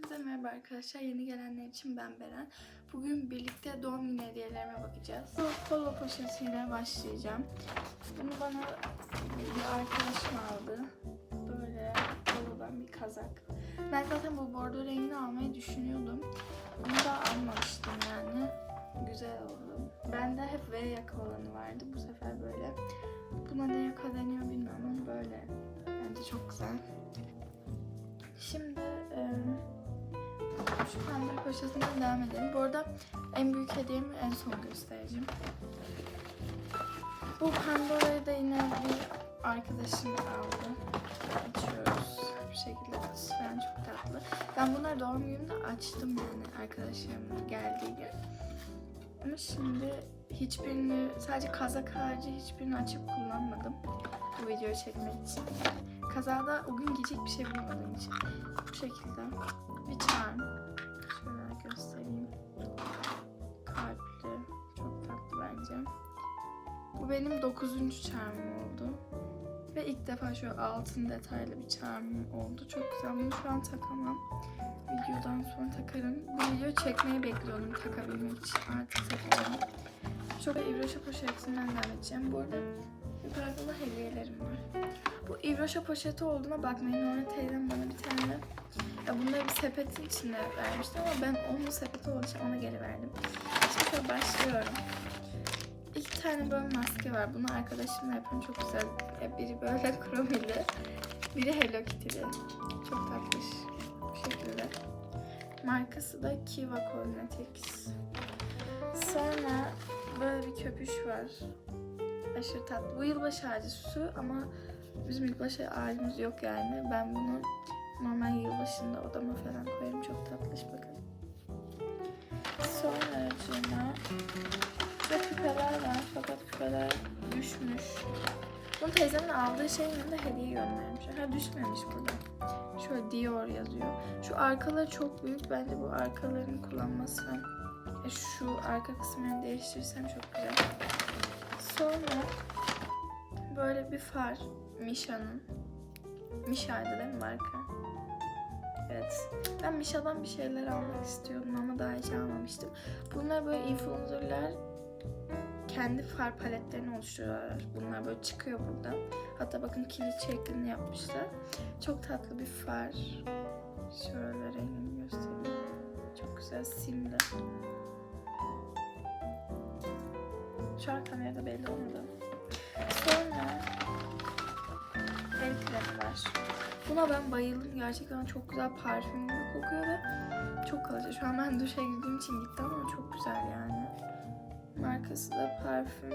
Hepinize merhaba arkadaşlar. Yeni gelenler için ben Beren. Bugün birlikte doğum günü hediyelerime bakacağız. Polo poşetiyle başlayacağım. Bunu bana bir arkadaşım aldı. Böyle polodan bir kazak. Ben zaten bu bordo rengini almayı düşünüyordum. Onu da almamıştım yani. Güzel oldu. Bende hep V yaka olanı vardı. Bu sefer böyle. Buna ne yaka deniyor bilmiyorum ama böyle. Bence çok güzel. Şu poşetinden devam edelim. Bu arada en büyük hediyemi en son göstereceğim. Bu Pandora'yı da yine bir arkadaşım aldı. Açıyoruz. Bu şekilde falan çok tatlı. Ben bunları doğum günümde açtım yani arkadaşlarımın geldiği gün. Ama şimdi hiçbirini, sadece kazak harici hiçbirini açıp kullanmadım. Bu videoyu çekmek için. Kazada o gün giyecek bir şey bulmadığım için. Bu şekilde bir charm. Göstereyim. Kalpli. Çok tatlı bence. Bu benim 9. charmım oldu. Ve ilk defa şöyle altın detaylı bir charmım oldu. Çok güzel. Bunu şu an takamam. Videodan sonra takarım. Bu videoyu çekmeyi bekliyordum takabilmek için. Artık takıyorum. Çok İvroşa poşetinden devam. Bu arada yukarıda da hediyelerim var. Bu İvroşa poşeti olduğuna bakmayın. Normal teyzem bana bir tane ya bunları bir sepetin içinde vermişti ama ben onun sepeti olduğu ona geri verdim. Şimdi başlıyorum. İki tane böyle maske var. Bunu arkadaşımla yapıyorum. Çok güzel. Biri böyle kromili. Biri Hello Kitty'li. Çok tatlış. Bu şekilde. Markası da Kiva Cosmetics. Sonra böyle bir köpüş var. Aşırı tatlı. Bu yılbaşı ağacı süsü ama bizim yılbaşı ağacımız yok yani. Ben bunu normal yılbaşında odama falan koyarım. Çok tatlış bakın. Sonra acına ve küpeler var fakat küpeler düşmüş. Bunu teyzemin aldığı şeyin yanında hediye göndermiş. Ha düşmemiş burada. Şöyle Dior yazıyor. Şu arkaları çok büyük. Bence bu arkalarını kullanmasam. e, Şu arka kısmını değiştirirsem çok güzel. Sonra böyle bir far. Misha'nın. Misha'ydı değil mi marka? Evet. Ben Misha'dan bir şeyler almak istiyordum ama daha hiç almamıştım. Bunlar böyle influencerlar kendi far paletlerini oluşturuyorlar. Bunlar böyle çıkıyor buradan. Hatta bakın kilit şeklinde yapmışlar. Çok tatlı bir far. Şöyle rengini göstereyim. Çok güzel simli. Şu an kamerada belli olmadı. Sonra var. Buna ben bayıldım. Gerçekten çok güzel parfüm gibi kokuyor ve çok kalıcı. Şu an ben duşa girdiğim için gitti ama çok güzel yani. Markası da parfüm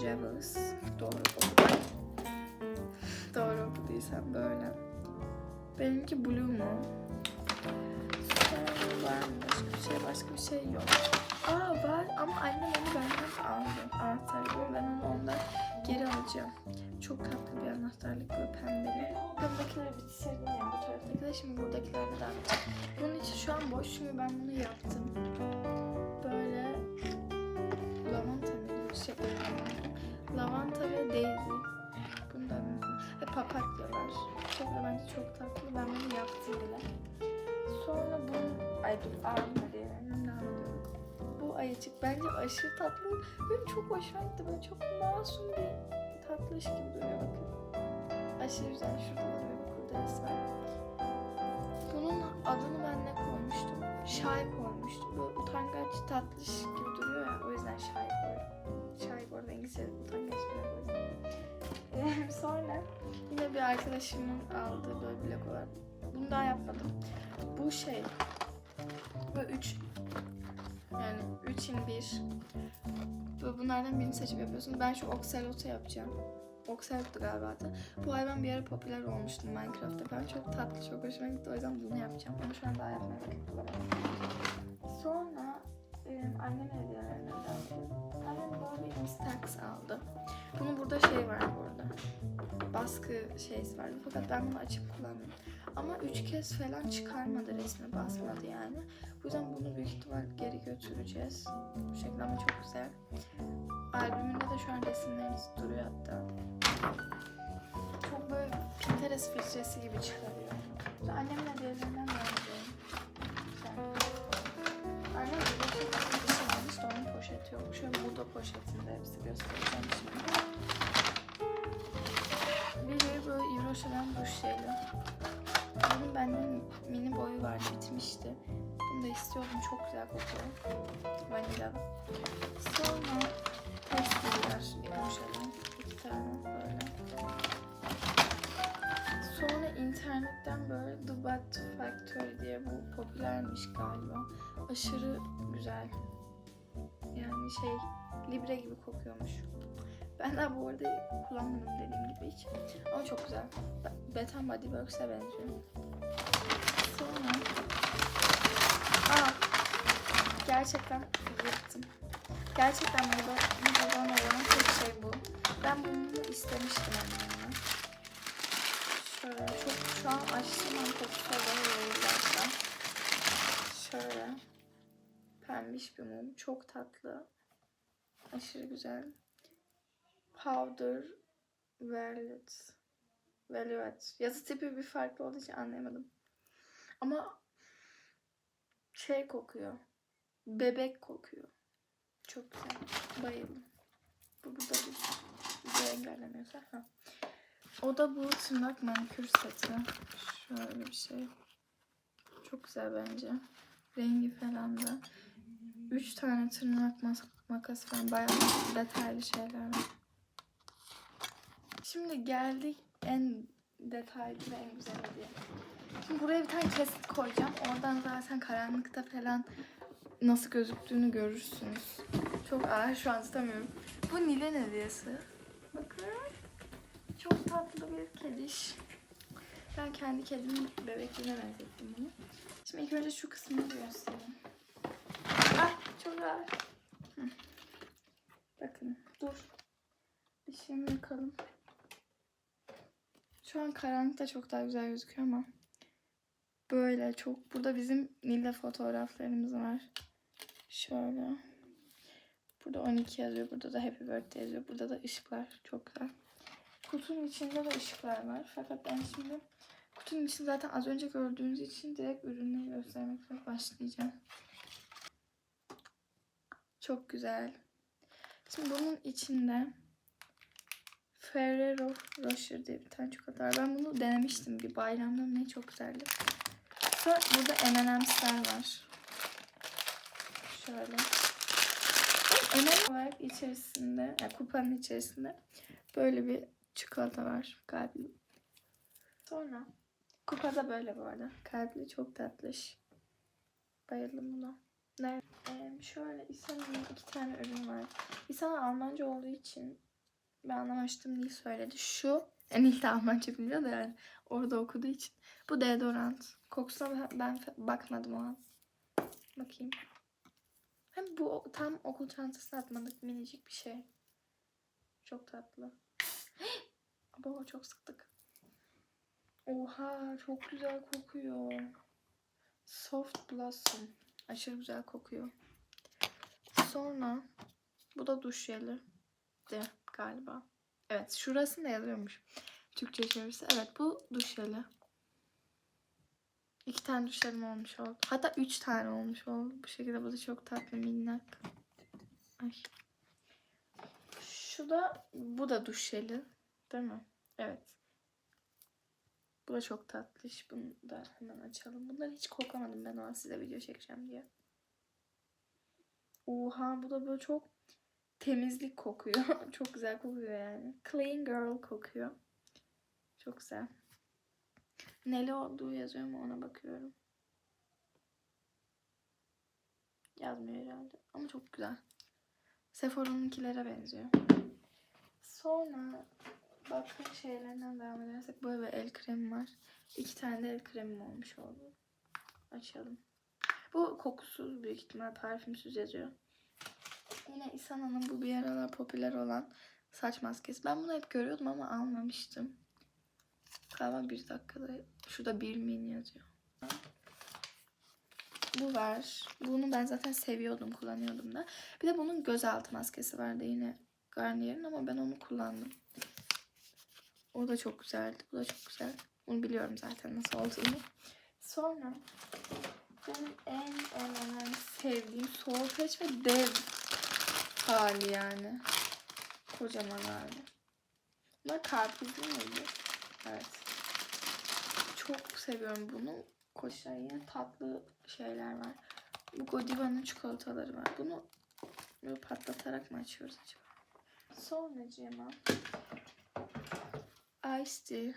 Jevels. Doğru okudum. Doğru okuduysam böyle. Benimki Blue mu? Var mı başka bir şey? Başka bir şey yok. Aa var ama annem onu benden aldı. Anahtarlığı. Ben onu ondan geri alacağım. Çok tatlı bir anahtarlık böyle pembeli. Buradakileri bitirdim yani bu taraftakiler. Şimdi buradakilerle devam edeceğim. Bunun için şu an boş çünkü ben bunu yaptım. Böyle lavanta mıydı? Şey Lavanta ve daisy. Bundan ve papatyalar. Çok da bence çok tatlı. Ben bunu yaptım bile. Sonra bu... Ay dur bence aşırı tatlı. Benim çok hoşuma gitti. Böyle çok masum bir tatlış gibi duruyor bakın. Aşırı güzel. Şurada da böyle bir kurdelesi var. Bunun adını ben ne koymuştum? Şay koymuştum. Böyle utangaç tatlış gibi duruyor ya. O yüzden şay koydum. Şay bu arada İngilizce utangaç bir Sonra yine bir arkadaşımın aldığı böyle blok olan. Bunu daha yapmadım. Bu şey. Yani üç in bir. Bunlardan birini seçip yapıyorsunuz. Ben şu Oxalot'u yapacağım. Oxalot'tu galiba adı. Bu hayvan bir ara popüler olmuştu Minecraft'ta falan. Çok tatlı, çok hoşuma gitti. O yüzden bunu yapacağım. Ama şu an daha yapmaya vakit. Sonra benim annem hediyelerinden devam edelim. Annem böyle bir Instax aldı. Bunun burada şey var burada. Baskı şeysi vardı. Fakat ben bunu açıp kullandım. Ama üç kez falan çıkarmadı resmi basmadı yani. Bu yüzden bunu büyük ihtimal geri götüreceğiz. Bu şekilde ama çok güzel. Albümünde de şu an resimlerimiz duruyor hatta. Çok böyle Pinterest filtresi gibi çıkarıyor. Annemin hediyelerinden devam kokuyor. Vanilyalı. Sonra testiler Euroşa'dan. iki tane böyle. Sonra internetten böyle The Bat Factory diye bu popülermiş galiba. Aşırı güzel. Yani şey libre gibi kokuyormuş. Ben de bu arada kullanmadım dediğim gibi hiç. Ama çok güzel. Be- Bath and Body Works'e benziyor. Gerçekten yırttım. Gerçekten burada buradan olan tek şey bu. Ben bunu istemiştim annemden. Şöyle çok şu an açtım ama kokusu zaten. Şöyle pembiş bir mum. Çok tatlı. Aşırı güzel. Powder Velvet. Velvet. Yazı tipi bir farklı olduğu için anlayamadım. Ama şey kokuyor. Bebek kokuyor. Çok güzel. Bayıldım. Bu burada bir, engellemiyorsa. Ha. O da bu tırnak manikür seti. Şöyle bir şey. Çok güzel bence. Rengi falan da. Üç tane tırnak mas- makası falan. Bayağı detaylı şeyler var. Şimdi geldik en detaylı ve en güzel hediye. Şimdi buraya bir tane kesit koyacağım. Oradan zaten karanlıkta falan nasıl gözüktüğünü görürsünüz. Çok ağır şu an tutamıyorum. Bu Nil'in hediyesi. Bakın. Çok tatlı bir kediş. Ben kendi kedimin bebekliğine benzettim bunu. Şimdi ilk önce şu kısmını göstereyim. Ah çok ağır. Hı. Bakın dur. Dişimi yakalım. Şu an karanlıkta çok daha güzel gözüküyor ama böyle çok. Burada bizim Nil'le fotoğraflarımız var. Şöyle. Burada 12 yazıyor. Burada da Happy Birthday yazıyor. Burada da ışıklar. Çok güzel. Kutunun içinde de ışıklar var. Fakat ben şimdi kutunun içini zaten az önce gördüğünüz için direkt ürünleri göstermekle başlayacağım. Çok güzel. Şimdi bunun içinde Ferrero Rocher diye bir tane çikolata var. Ben bunu denemiştim bir bayramda ne çok güzeldi. Sonra burada M&M's'ler var. Şöyle. M&M olarak içerisinde, yani kupanın içerisinde böyle bir çikolata var kalpli. Sonra kupada böyle bu arada. Kalpli çok tatlış. Bayıldım buna. Nerede? Ee, şöyle İsa'nın iki tane ürün var. İsa'nın Almanca olduğu için ben anlamamıştım diye söyledi. Şu, yani ilk de Almanca biliyor da yani orada okuduğu için. Bu deodorant. Kokusuna ben- bakmadım o an. Bakayım. Hem bu tam okul çantasına atmadık minicik bir şey. Çok tatlı. Baba çok sıktık. Oha çok güzel kokuyor. Soft Blossom. Aşırı güzel kokuyor. Sonra bu da duş jeli. De galiba. Evet şurasında yazıyormuş. Türkçe çevirisi. Evet bu duş jeli. İki tane duş jelim olmuş oldu. Hatta üç tane olmuş oldu. Bu şekilde bu da çok tatlı minnak. Ay. Şu da bu da duş jeli. Değil mi? Evet. Bu da çok tatlış. Bunu da hemen açalım. Bunları hiç koklamadım ben o an size video çekeceğim diye. Oha bu da böyle çok temizlik kokuyor. çok güzel kokuyor yani. Clean girl kokuyor. Çok güzel. Neli olduğu yazıyor mu ona bakıyorum. Yazmıyor herhalde. Ama çok güzel. Sephora'nınkilere benziyor. Sonra bakım şeylerinden devam edersek böyle bir el kremi var. İki tane de el kremim olmuş oldu. Açalım. Bu kokusuz büyük ihtimal parfümsüz yazıyor. Yine İsana'nın bu bir aralar popüler olan saç maskesi. Ben bunu hep görüyordum ama almamıştım. Galiba bir dakikada. Şurada bir min yazıyor. Bu var. Bunu ben zaten seviyordum, kullanıyordum da. Bir de bunun gözaltı maskesi vardı yine Garnier'in ama ben onu kullandım. O da çok güzeldi. Bu da çok güzel. Onu biliyorum zaten nasıl olduğunu. Sonra benim en en en sevdiğim Soul Patch ve dev hali yani. Kocaman hali. Bunlar karpuzlu muydu? Evet. Çok seviyorum bunu. Koşar yine tatlı şeyler var. Bu Godiva'nın çikolataları var. Bunu böyle patlatarak mı açıyoruz acaba? Sonra Cema. Ice tea.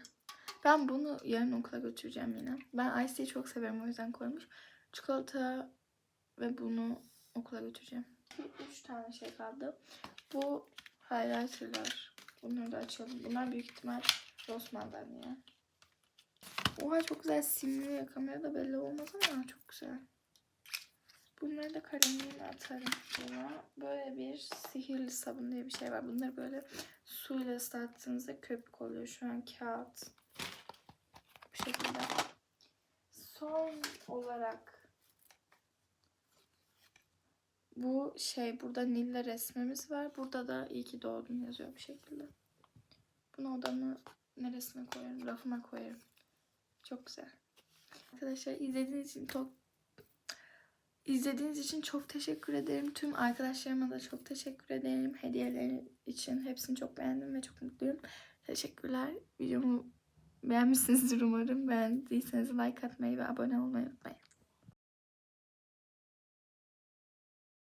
Ben bunu yarın okula götüreceğim yine. Ben Ice tea'yi çok severim o yüzden koymuş. Çikolata ve bunu okula götüreceğim. Bir, üç tane şey kaldı. Bu highlighterlar. Bunları da açalım. Bunlar büyük ihtimal Rossmann'dan ya. Oha çok güzel simli. Kamerada belli olmaz ama çok güzel. Bunları da kalemliğine atarım. Buna böyle bir sihirli sabun diye bir şey var. Bunları böyle suyla ıslattığınızda köpük oluyor. Şu an kağıt. Bu şekilde. Son olarak bu şey burada Nil'le resmimiz var. Burada da iyi ki doğdun yazıyor bu şekilde. Bunu odamı neresine koyarım? Rafıma koyarım. Çok güzel. Arkadaşlar izlediğiniz için çok izlediğiniz için çok teşekkür ederim. Tüm arkadaşlarıma da çok teşekkür ederim. Hediyeleri için hepsini çok beğendim ve çok mutluyum. Teşekkürler. Videomu beğenmişsinizdir umarım. Beğendiyseniz like atmayı ve abone olmayı unutmayın.